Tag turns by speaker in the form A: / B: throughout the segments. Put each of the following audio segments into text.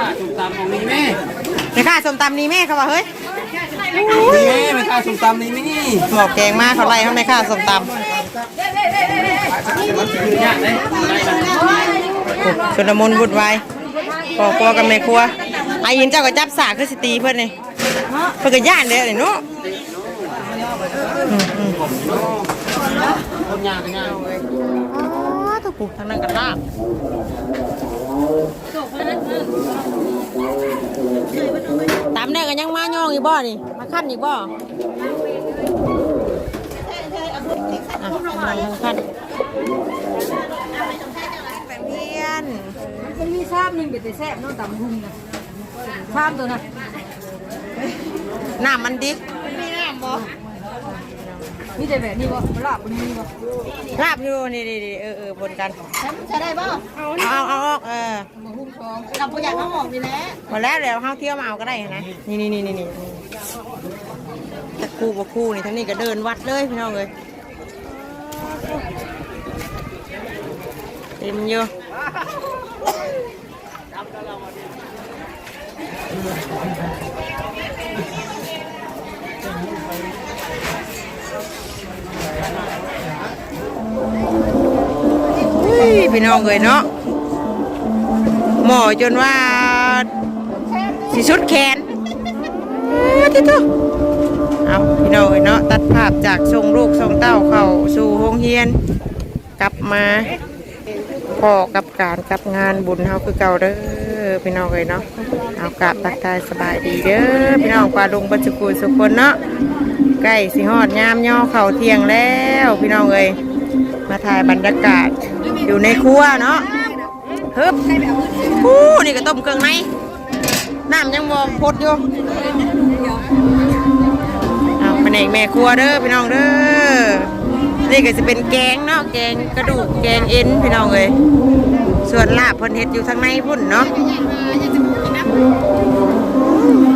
A: ค่าส้มตำของนี่แม่
B: ในค่าส้มตำนี่แม่เขาว่าเฮ้ย
A: นี่แม่ไม่ค่าส้มตำนี่นี่
B: หมอกแกงมากเขาไล่เขาในค่าส้มต
A: มันคือยากเลยได้ละำ
B: ชุนละมุนบุดไว้ปอกครัวกับแม่ครัวไอ้ยินเจ้าก็จับสากคือสิตีเพื่อนนี่เพื่อนก็ย่านเด้อนี่เนาะอืมอืม
A: คนยากกันยาก
B: อ๋อตะปูทางนั้นกันลาบ ตามได้กันยังมาย่องอีกบ่นี่มาขั้นอีกบ่อะขั้นเป็นเพี้ยน
C: มันมีชาบหนึ่งเป็นแต่แซ่บเน้องตำหุ่งนะชาบตัวน่ะ
B: น้ำมันดิ
C: มี แต่แบบนี้บ่ลาบมันมีบ่
B: ลาบอยู่นี่นี่นี่เออเออบนกัน
C: ใช้ได้บ่
B: เอาเอาเอาออกเออ
C: มาหุ่งทองกับประหยัดน้ำหอมนี่แหละ
B: หมดแล้วเดี๋ยวเขาเที่ยวมาเอาก็ได้นะนี่นี่นี่นี่นี่ตะคูบะคูนี่ทั้งนี้ก็เดินวัดเลยพี่น้องเลยเต็มอยู่ พี่น้องเลยเนาะหมอจนว่าสีชุดแขนเอ้อติดตัวเอาพี่น้องเอ้ยเนาะตัดภาพจากส่งลูกส่งเต้าเข้าสู่โรงเรียน กลับมาพอกับการกับงานบุญเฮาคือเก่าเด้อพี่น้องเอ้ยเนาะเอากราบตักทายสบายดีเด้อพี่น้องปลาลงบัจจุกุลสุขคนเนาะใกล้สิฮอดยามย่อเข่าเที่ยงแล้ว พี่น้องเอ้ยมาถ่ายบรรยากาศ อยู่ในครัวเนาะฮึบอู้นี่ก็ต้มเครื่องในน้ำยังมองพดอยู่เอาไปไหนแม่ครัวเด้อพี่น้องเด้อนี่ก็จะเป็นแกงเนาะแกงกระดูกแกงเอ็นพี่น้องเลยส่วนลาบเพิ่นเฮ็ดอยู่ทางในพุ่นเนาะ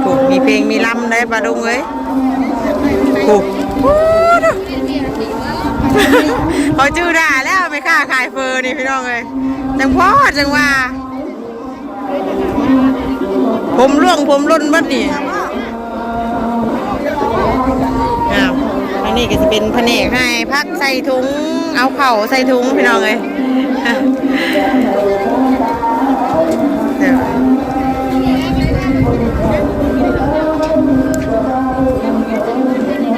B: ถูกมีเพลงมีลำได้ปลาดุงเอ้ยถูก เขาจื้อด่าแล้วไม่กล้าขายเฟอร์นี่พี่น้องเลยจังพ่อจังว่า ผมร่วงผมร่นบัดนี่อ้าวอันนี้ก็จะเป็นแผนกให้พักใส่ถุง เอาเข่าใส่ถุงพี่น้องเลย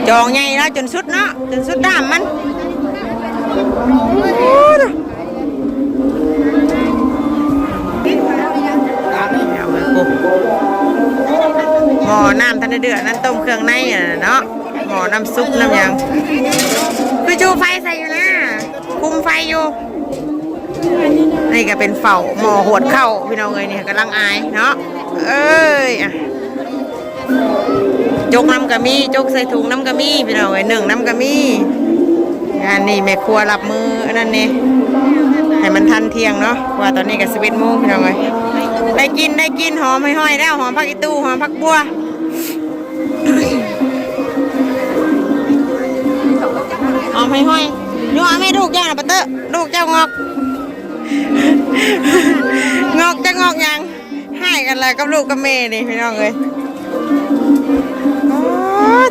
B: จองใหญ่แล้ว นสุดเนาะจนสุดด้ามมันเอามาปุ๊บหม้อน้ำทันได้เดือดนั่นต้มเครื่องในอะเนาะหม้อน้ำซุปน้ำยังคือจูไฟใส่อยู่นะคุมไฟอยู่นี่ก็เป็นเฝ้าหม้อหวดเข้าพี่น้องเอ้ยนี่กำลังอายเนาะเอ้ยอะ จกน้ำกะมีจกใส่ถุงน้ำกะมีพี่น้องเอ้ยหนึ่งน้ำกะมีงานนี่แม่ครัวรับมืออันนั้นนี่ให้มันทันเที่ยงเนาะว่าตอนนี้ก็สิบเอ็ดโมงพี่น้องเอ้ยได้กินได้กินหอมห้อยๆแล้วหอมผักอีตู้หอมผักบัวหอมห้อยๆนัวไม่ลูกย่างนะปะเตอะลูกเจ้างอกงอกจะงอกยังให้กันแล้วกับลูกกับเมย์นี่พี่น้องเลยโอ้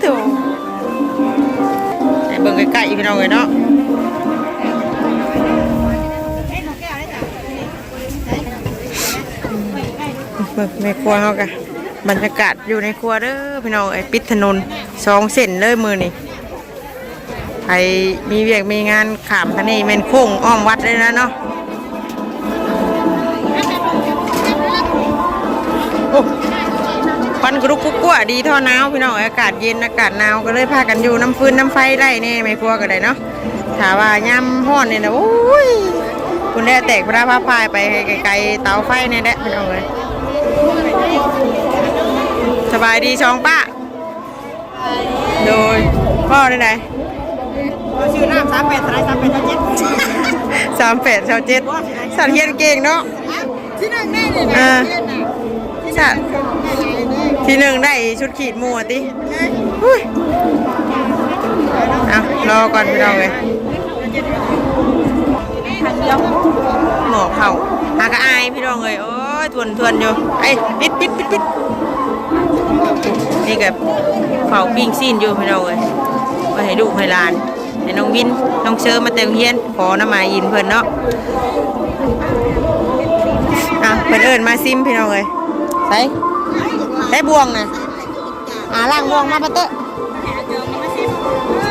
B: ถูกไอ้เบิ่งใกล้ๆพี่น้องเลยเนาะเบิ่งในครัวเขากะบรรยากาศอยู่ในครัวเด้อพี่น้องไอ้ปิดถนนสองเส้นเลยมือนี่ใครมีเวียกมีงานขามทะนี่เมนโค้งอ้อมวัดเลยนะเนาะ ควันกรุกกุ๊กกัวดีเท่าหนาวพี่น้องอากาศเย็นอากาศหนาวก็เลยพากันอยู่น้ำฟืนน้ำไฟได้แน่ไม่ครัวก็ได้เนาะถาว่ายำห้อนเนี่ยนะโอ้ยคุณได้แตกพระพาพายไปไกลๆเตาไฟเนี่ยแหละพี่น้องเลยสบายดีช่องป้าโดยพ่อได้ไหนชื่อน้ำสามแปดสามสามแปดเจ็ดสามแปดเจ็ดสัตว์เฮียนเก่งเนาะ
C: ที่นั่งแน่เลย
B: อ่าสัตว์ ที่หนึ่งได้ชุดขีดมัวติอุ้ยเอารอก่อนพี่น้องเลยหมอเข่าหากระอายพี่น้องเลยโอ้ยทวนทวนอยู่ไอ้ปิดปิดปิดปิดนี่กับเฝ้าปิ้งซีนอยู่พี่น้องเอ้ยไว้ให้ลูให้ลานให้น้องวินน้องเชอมาเต็มเฮียนขอน้ำมายินเพิ่นเนาะอะเพิ่นเอิ้นมาซิมพี่น้องเอ้ยใส่ ใส่บวงนะอ่าล่างบวงมาปะเตะ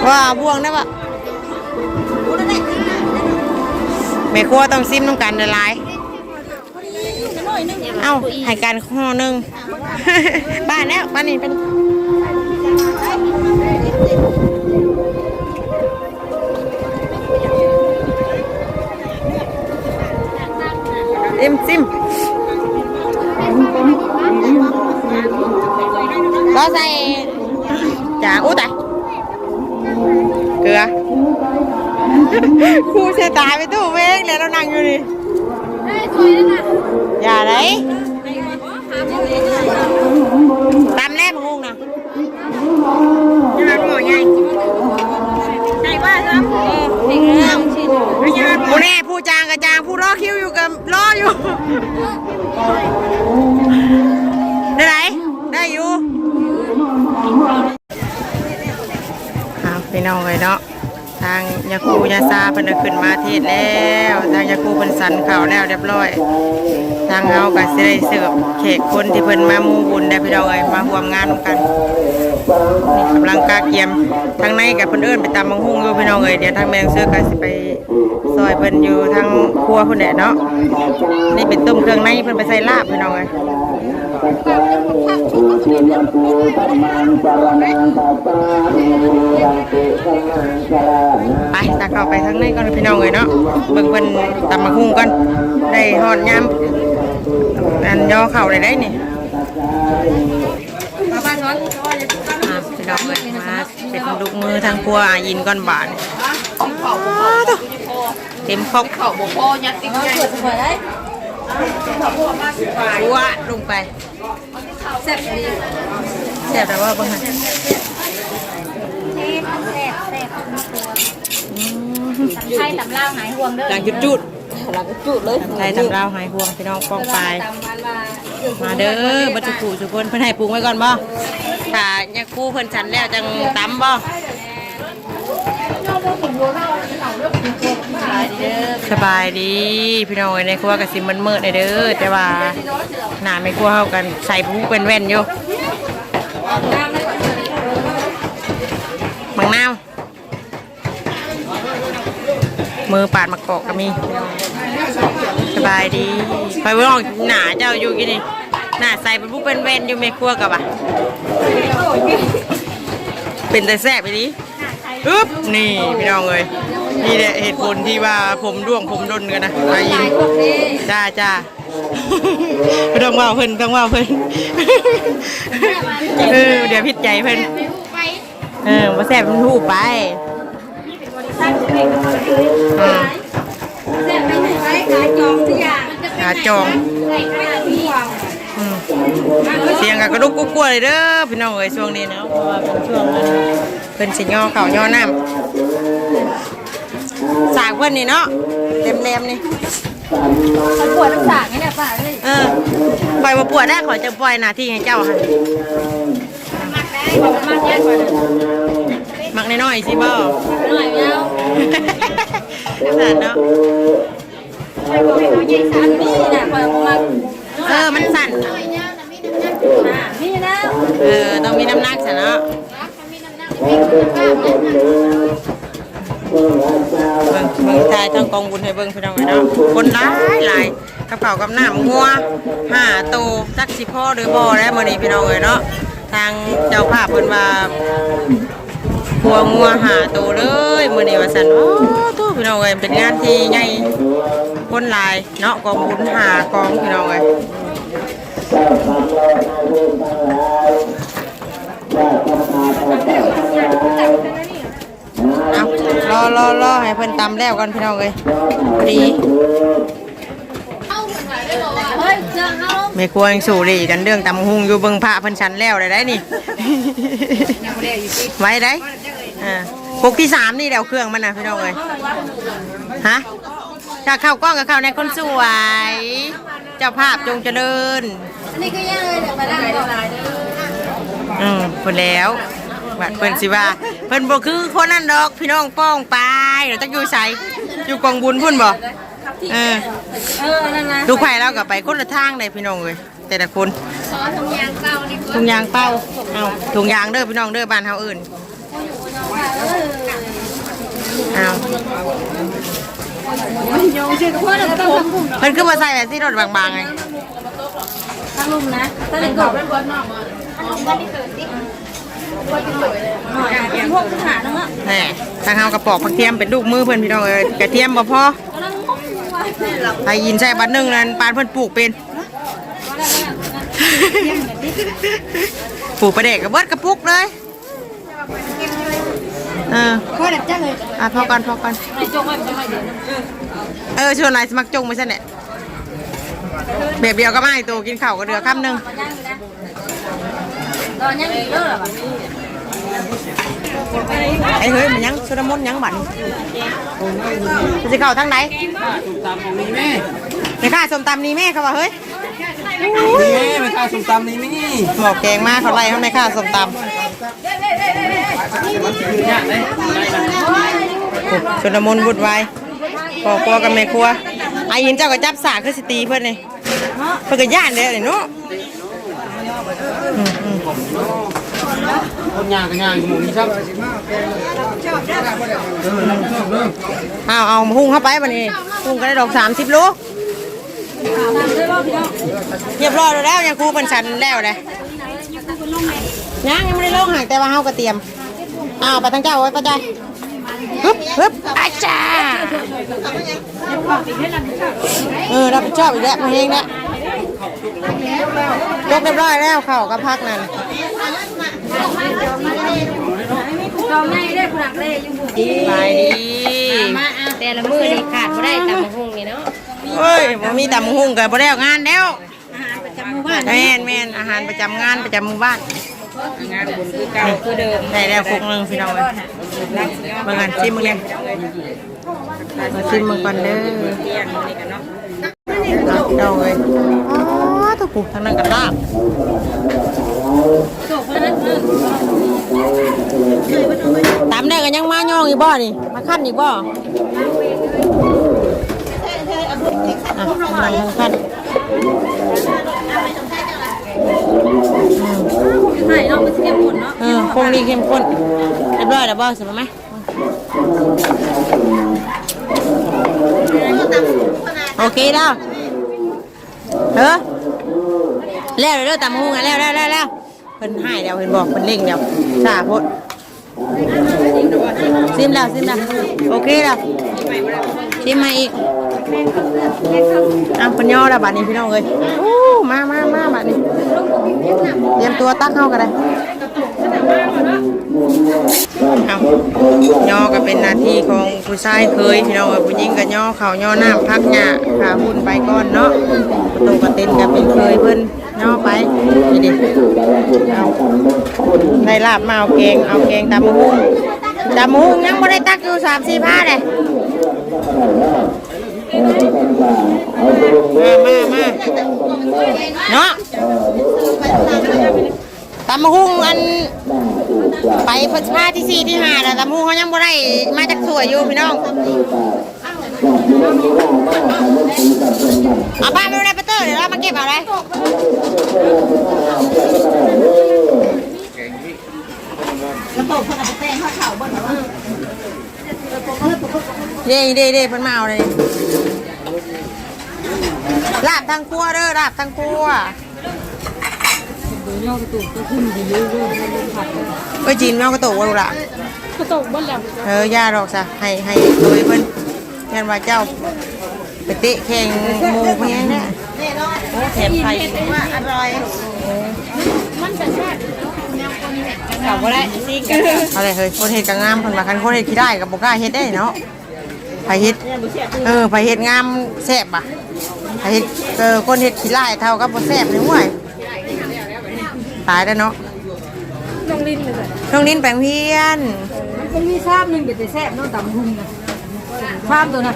B: ว่าบวงได้ปะแม่ครัวต้องซิมต้องการละลายเอ้าให้การข้อหนึ่งบ้านแล้วบ้านนี้เป็นซิมซิม ก็ใส่จางอู้ตายเกลือครูเสียตายไปตู้เวกเลยเรานั่งอยู่นี่อย่าเลยตามแน่มงงนะยังไงหมอใหญ่ใหญ่ว่าซ้ำเออเด็กเรื่องชินผู้แน่ผู้จางกับจางผู้รอคิวอยู่กับรออยู่ได้ไหนได้อยู่ อ้าวพี่น้องเลยเนาะทางยาคูยาซาเพิ่นขึ้นมาเทศแล้วทางยาคูเพิ่นสันข่าวแล้วเรียบร้อย ทางเฮาก็สิได้เสิร์ฟเค้กคนที่เพิ่นมามูบุญได้พี่น้องเอ้ยมาร่วมงานกันนี่กำลังกาเกียมทางในกับเพิ่นเอิ้นไปตามบังฮุ่งอยู่พี่น้องเอ้ยเดี๋ยวทางแมงเสื้อก็สิไป ซอยเพิ่นอยู่ทางครัวเพิ่นแหละเนาะนี่เป็นต้มเครื่องในเพิ่นไปใส่ลาบพี่น้องเอ้ยไปตาเข้าไปทางในก่อนพี่น้องเลยเนาะเบิ่งเพิ่นตำมะฮุ่งก่อนได้ฮอดยามอันย่อเข่าได้ได้นี่อะพี่น้องเลยมาเป็นลูกมือทางครัวอายินก่อนบาทนี่อ้าวตัว เต็มครบเข่าบ่พอยัดติ๊กใหญ่หัวลงไปแซ่บดีแซ่บแต่ว่าบ่หัน
D: ไทยตำเล่าวหายห่วงเด้อ
B: หลังจุดจุดหลังจุดเลยไทยตำราวหายห่วงพี่น้องป้องปลาย
D: ตำวันว่า
B: มาเด้อบัจุกูทุกคนเพิ่นให้ปรุงไว้ก่อนบ่ถ้าเนี่ยครู่เพิ่นชันแล้วจังตำบ่ สบายดีพี่น้องเอ้ยในครัวก็สิมันมืดๆเด้อแต่ว่าหน้าไม่ครัวเฮากันใส่ผู้เป็นแว่นอยู่มังนาวมือปาดมะกอกก็มี สบายดีไปเว่าออกหนาเจ้าอยู่กินนี่หนาใส่เป็นผู้เป็นเวนอยู่เมครัวกับอะเป็นแต่แซ่บไปดิ อึ๊บนี่พี่น้องเลยนี่แหละเหตุผลที่ว่าผมร่วงผมดนกันนะอายินจ้าจ้าไม่ต้องว่าเพิ่นต้องว่าเพิ่นเออเดี๋ยวผิดใจเพิ่นเออมาแซ่บมันหูไปอืม
C: แซ่บไปไหนไปขายจองทุกอย่าง
B: ขาจองอืม เสียงกับกระดุกกุ๊กกัวเลยเด้อพี่น้องเอ้ยช่วงนี้เนาะเพราะว่าเป็นช่วงนั้นเป็นสิย่อเข่าย่อน้ำสากเพิ่นนี่เนาะเต็มแรมนี่
C: มันปวดน้ำสากนี่แหละป้าเลย
B: เออปล่อยมาปวดได้ขอจะปล่อยหน้าที่ให้เจ้าค่ะ
C: มากแย่กว่านั้น
B: มักน้อยๆสิบ่
C: หน่อยเดียว
B: สานเนาะ
C: อันนี้น่ะปล่อยออกมา
B: เออมันสั่น
C: นี่นะ
B: เออต้องมีน้ำหนักสิเนาะเบิ่งเบิ่งทายทางกองบุญให้เบิ่งพี่น้องเอ้ยเนาะคนหลายหลายกับเผากับน้ำงัวห้าโตวจักสิพ่อหรือบ่แล้วมื้อนี้พี่น้องเอ้ยเนาะทางเจ้าภาพเพิ่นว่าหัวงัวหาโตวเลยมื้อนี้ว่าซั่นโอ้ตู้พี่น้องเอ้ยเป็นงานที่ใหญ่คนหลายเนาะกองบุญหากองพี่น้องเอ้ย เอารอรอรอให้เพิ่นตำแล้วกันพี่น้องเลยพอดี
C: เฮ้ยเจ้าเอา
B: ไม่ควรสู่ดีกันเรื่องตำหุงอยู่เบิ่งพระเพิ่นชันแล้วได้ได้นี่ ไว้ได้อ่าปกที่สามนี่เดี๋ยวเครื่องมันนะพี่น้องเลยฮะถ้าเข้ากล้องกับเข้าในคนสวย เจ้าภาพจงเจริญ
C: อันนี้ก็ยังเลยเดี๋ยวไปได้เดี๋ยวไปได้
B: อืมเพิ่นแล้วบัดเพิ่นสิว่าเพิ่นบ่คือคนนั้นดอกพี่น้องป้องไปเดี๋ยวจักอยู่ไสอยู่กองบุญพุ่นบ่เออ
C: เออนั่นนะ
B: ลูกไผ่เราก็ไปคนละทางเลยพี่น้องเอ้ยแต่ละคน
D: ซอสทำยางเปล่านี่
B: ถุงยางเป้าเอาถุงยางเด้อพี่น้องเด้อบ้านเฮาอื่นเอา
C: ยงชื่อเพื่อนก็ต้องทำบุญ
B: เพิ่นคือมาใส่แบบที่รถบางๆไง
C: ทำบุญนะถ้าเด็กกบเป็นคนนอกพวกทหารนั่นแหละ
B: แหมทางเฮากระปอกผักเทียมเป็นลูกมือเพิ่อนพี่น้องเอ้ยกระเทียมบ่พอ
C: ก็ต้องงงว่า
B: ไปยินใส่บัดหนึงนั่นปานเพิ่อนปลูกเป็นปลูกประเด็กกับเบิดกระปุกเลยเออ
C: พ่อเด็กจ้าเลย
B: อะพอกันพอกัน
C: ไอ้โจ๊กไว้ไม่ไม่เดี๋ยว
B: เออชวนนายสมัครจงไม่ใช่เนี่ย แบบเดียวก็ไม่ตัวกินข้าวก็เดือคำหนึ่ง
C: มาย่างนะตอนย่างอีกเยอะหรอวะ
B: ไอ้เฮ้ยมันยังสุดมนต์ยังบันจะเข้าทางไหน
A: ส้มตำของนี้แม่
B: ในข้าส้มตำนี่แม่เขาว่าเฮ้ย
A: นี่แม่ไม่ค่าส้มตำนี่นี่
B: หมอกแกงมาเขาไล่เขาในข้าส้มต
A: มันคือยากเลยได้ละำ
B: สุดมนต์บุดไว้พอครัวกับแม่ครัวไอ้ยินเจ้าก็จับสากคือสตีเพื่อนนี่ เพื่นก็ย่านเด้อนี่เนาะ
A: คนยางกันยางอยู่หมู่นี้ครับเอาชอบเอา
B: เอาหุ้งเข้าไปบันนี้หุ้งก็ได้ดอกสามสิบลูกเรียบร้อยแล้วยังครูเป็นชันแล้วเลยยังยังไม่ได้ลงหางแต่ว่าเฮาก็เตรียมอ้าวไปทางเจ้าไว้ไปได้ ฮึบฮึบอาจารย์เออรับผิดชอบอีกแล้วมาเองแล้วยกเรียบร้อยแล้วเข่ากับพักนั่น
C: จองง่ได้ขนาดเล่ยุ่งบุญ
B: ไปดี
D: มาแต่ละมือนี่ขาดไม่ได้ตำบักหุ่งนี่เนาะ
B: เฮ้ยบ่มีตำหุ่งกับบ่ได้เอางานแล้วอาหาร
C: ประจำหมู่บ้าน
B: แม่นแม่นอาหารประจำงานประจำหมู่บ้าน
D: งานบุญคือเก่าคือเดิม
B: ได้แล้วคุกหนึงพี่น้องเอ้ยบิ่งกันชิมมึงเนี่ยมาชิมมึงก่อนเด้อ
D: เที่ยงนี่กันเนาะ
B: เอาพี่น้องเอ้ยอ๋อตะปูทางนั้นกันลาบ
C: จบแล้วนะ
B: ตามได้กันยังมาย่องอีบ่อนี่มาขั้นอีบ่ออะทางขั้น
C: ใช่เนาะมันจะเข้มข้นเนาะ
B: เออคงดีเข้มข้นเรียบร้อยแล้วบ่สิบ่ไหมโอเคแล้วเออแล้วเด้อตามหูงแล้วแล้วแล้วแล้วเพิ่นให้แล้วเพิ่นบอกเพิ่นเร่งแล้วซาโพดซิมแล้วซิมแล้วโอเคแล้ว ชิมมาอีกเพิ่นยอล้วบัดนี้พี่น้องเอ้ยอู้มามามาบัดนี้เตรียมตัวตักเข้ากันเลยเอาย่อก็เป็นหน้าที่ของผู้ชายเคยพี่น้องเอ้ยผู้หญิงก็ย่อเขาย่อน้ำพักหญ้าขาหุ่นไปก่อนเนาะประตูกระเต็นก็เป็นเคยเพิ่นย่อไปนี่ดิเอาได้ลาบมาเอาแกงเอาแกงตำมะฮุ่ง ตำมะฮุ่งยังไม่ได้ตักอยู่สามสี่ผ้าเลยมามามาเนาะตำมะฮุ่งอัน ไปพัชมาที่สี่ที่ห้าแล้วต่หมูเขายังบ่ได้มาจากสวยอยู่พี่น้องเอาบ้านไปดูในประตูเดี๋ยวเรามาเก็บเอาเลย เด้เด้เด้เพิ่นมาเอาเลยลาบทางครัวเด้อลาบทางครัว
C: เนาะกระตุกก็ขึ้นดีเยอะเลยมันผัดเลย
B: เอ้ยจีนแมวกระโตกวะลูกละ
C: กระตุกบ้านแล้ว
B: เออย่าดอกซะให้ให้โดยเพิ่นยันว่าเจ้าไปเตะแข่งหมูเพียงเนี่ยโอ้แถมไข่ว่าอร่อย
C: มันจะแซ่บ
B: กลับบ่ได้ซิกันอะไรเฮ้ยคนเฮ็ดก็งามเพิ่นว่าคันคนเฮ็ดขี้ได้ก็บ่กล้าเฮ็ดได้เนาะไผเฮ็ดเออไผเฮ็ดงามแซ่บอะไผเฮ็ดเออคนเฮ็ดขี้ได้เท่ากับบ่แซ่บเลยห่วยตายแล้วเนาะ
C: ต้องลิ้นเลย
B: น้องนินแปลงเพียน
C: มันมีซ้ำหนึ่งเป็นแต่แซ่บเนาะตำหุ่งนะซ้ำตัวน่ะ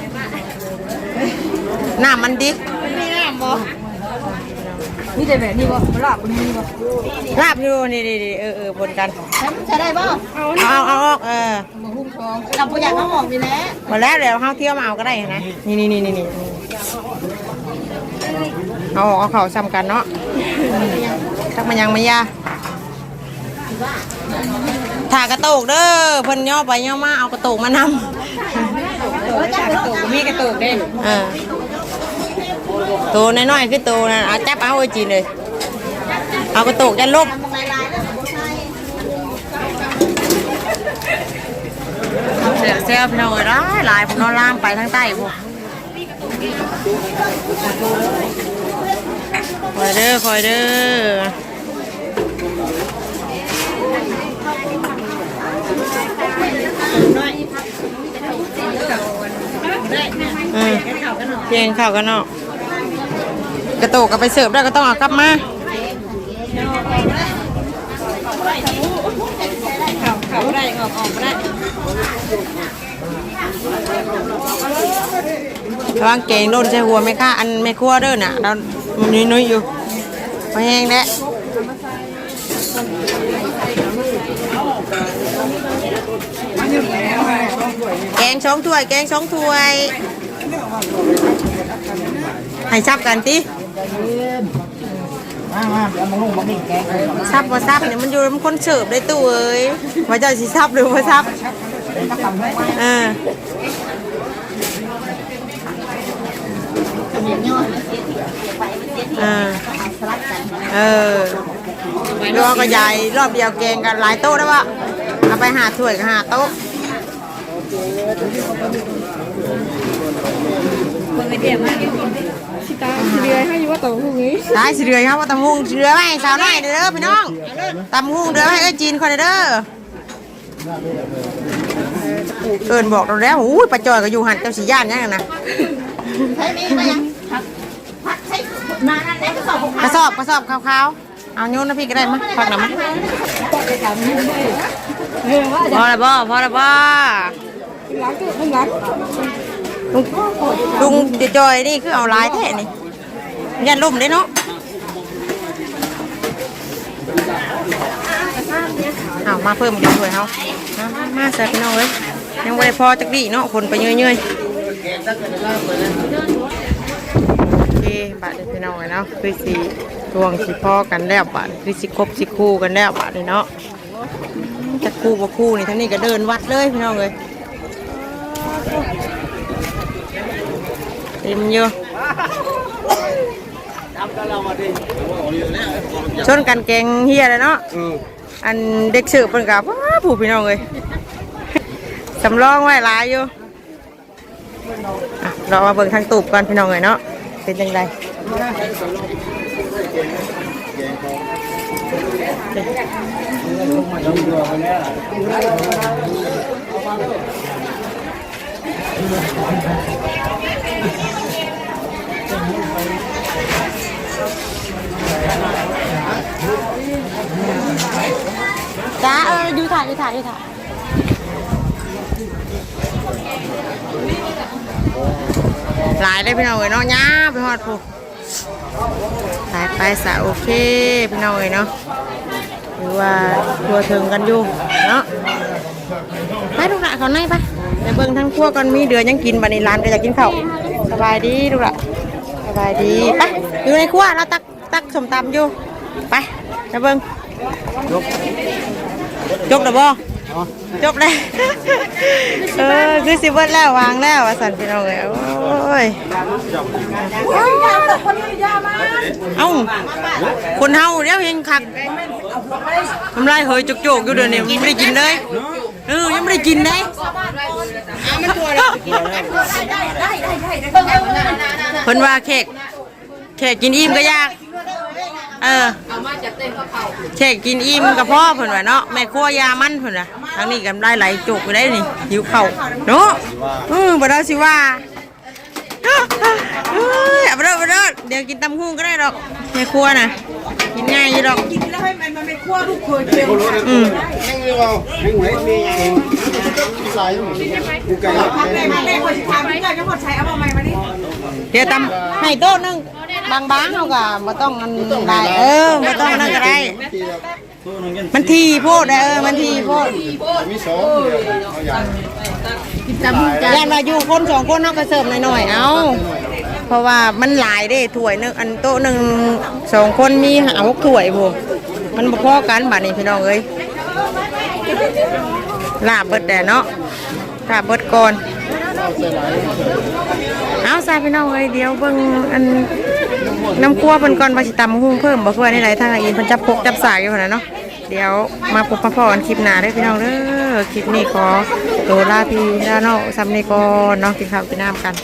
B: น้ำมันดิ
C: นี่ แต่แบบนี้บ่ลาบมันมีบ่
B: ลาบอยู่นี่นี่นี่เออเออบนกัน
E: ใช้ได้ป่ะ
B: เอาเอาเอาออกเออ
E: เราประหยัดน้ำหอมดีแล้ว
B: หมดแล้วเดี๋ยวเขาเที่ยวมาเอาก็ได้นะนี่นี่นี่นี่นี่เอาออกเอาเข่าซ้ำกันเนาะทักมันยังไม่ยาถ่ากระโตกเด้อเพิ่นย่อไปย่อมาเอากระโตกมานำ
C: กระตุกมีกระตุกเด้
B: เออ ตัวน้อยๆคือตัวนั่นเอาจับเอาไว้จีนเลยเอากระโตกจะลบเสียเสียพี่น้องเอ้ยหลายหลายผมนอนล่ามไปทางใต้พวกคอยเด้อคอยเด้ออืมเพียงข้าวกันเนาะ กระโตกก็ไปเสิร์ฟได้ก็ต้องเอากลับมา
C: เขาได้ออกออกได้
B: ระวังเก่งโดนใส่หัวไม่ค่าอันไม่ครัวเด้อน่ะเรามันนุ้ยๆอยู่พอแห้งแล้วแกงสองถ้วย แกงสองถ้วย ให้ซับกันติ ซับว่าซับเนี่ยมันอยู่มันคนเสิร์ฟได้ตู้เอ้ยว่าเจะสิซับหรือว่าซับเออเออเออรอก็ใหญ่รอบเดียวแกงกันหลายโต๊ะได้ปะเอาไปหาถ้วยกับหาโต๊ะ
C: คนไอเดียมาชิตาเรือให้อยู่ว่าตัวพวกนี้
B: ได้สิเดือยครับว่าตำหุงสิเดือยไว้ให้สาวน้อยเด้อพี่น้องตำหุงเดือยไว้ให้เอ้ยจีนคนเด้อเอิญบอกเราแล้วอุ้ยปลาจอยก็อยู่หันเจ้าสีย่านยังไงนะ
E: ใช้มีไหมยังพักใช้มานั่นได้ก็สอบหก
B: กระสอบกระสอบขาวๆเอาโยนนะพี่ก็ได้มั้ยพักหน่อยมั้ย
C: เออว่า
B: พอแล้วบ่พอแล้วบ่
C: ห ลุงลุง
B: จะจอยนี่คือเอาลายแท้นี่ยันล่มได้เนาะเอามาเพิ่มกันด้วยเฮามามาใส่พี่น้องเอ้ยยังไม่ได้พอจักดีเนาะคนไปเยื่อยๆโอเคบัดนี้พี่น้องเอ้ยเนาะคือสีทวงสีพ่อกันแล้วบัดคือสิครบสิคู่กันแล้วบัดนี้เนาะจะคู่บ่คู่นี่ท่างนี้ก็เดินวัดเลยพี่น้องเอ้ย ต็มอยู่ชนกันแกงเฮียเลยเนาะ
A: อั
B: นเด็กสืบเป็นกับว้าผู้พี่น้องเลยสำรองไว้ลายอยู่เรามาเบิ่งทางตูบก่อนพี่น้องเลยเนาะเป็นยังไง จ้าเอออยู่ถ่ายอยู่ถ่ายอยู่ถ่ายหลายเลยพี่น้องเลยเนาะย่าไปฮอดผู้หลายไปสะโอเคพี่น้องเลยเนาะหรือว่าทัวถึงกันอยู่เนาะไปลูกละเขาในไปไปเบิ่งทั้งครัวก่อนมีเดือยังกินบันี้ร้านก็อยากกินข้าวสบายดีลูกละสบายดีไป อยู่ในครัวเราตักตักสมตำอยู่ ไปไปเบิ่งจบแล้วบ่จบแล้วเออคือสิเบิดแล้ววางแล้วว่าสันพี่น้องเอ้ยโอ้ยเอ้าคนเฮาเดี๋ยวยังคักทำไรเฮยจุกๆอยู่เดี๋ยวนี้ยังไม่ได้กินเลยเออยังไม่ได้กินเลยเพิ่นว่าเค้ก เค้กกินอิ่มก็ยากเออเช็คกินอิ่มกับพ่อเพิ่นว่าเนาะแม่ครัวยามันเพิ่นว่าทางนี้กำได้ไหลจุกไปได้นี่หิวข้าวเนาะเออบ่ได้สิว่าเอ้ยเอาไปเด้อไปเด้อเดี๋ยวกินตำหุ้งก็ได้ดอกแม่ครัวน่ะกินง่ายอยู่ดอกกินแล้วให้มันมันไม่ครัวลูกเคยเจียวอืม
A: แห้งเลยเอาแห้งไหนมีอย่าง
B: เดี๋ยวตำให้โต๊ะหนึง บางๆเขาก็บ่ต้องอันได้เออบ่ต้องนั่นก็ได้ มันทีโพดเด้อเออมันทีโพด
F: มีสองเดียวเอาอย่าง
B: ย่านว่าอยู่คนสองคนเนาะก็เสิร์ฟหน่อยๆเอาเพราะว่ามันหลายเด้ถ้วยหนึงอันโต๊ะหนึงสองคนมีหาหกถ้วยบ่มันบ่พอกันบัดนี้พี่น้องเอ้ยลาบเบิดแต่เนาะลาบเบิดก่อน เอาใส่พี่น้องเอ้ยเดี๋ยวเบิ่งอันน้ำคั่วเพิ่นก่อนว่าสิตำหุ้งเพิ่มบ่เพื่อในหลายทางอีกเพิ่นจับพกจับสายอยู่หั่นน่ะเนาะเดี๋ยวมาพบมาพอกันคลิปหน้าเด้อพี่น้องเด้อคลิปนี้ขอตัวลาพี่ลาน้องซ้ำนี้ก่อนเนาะกินข้าวกินน้ำกัน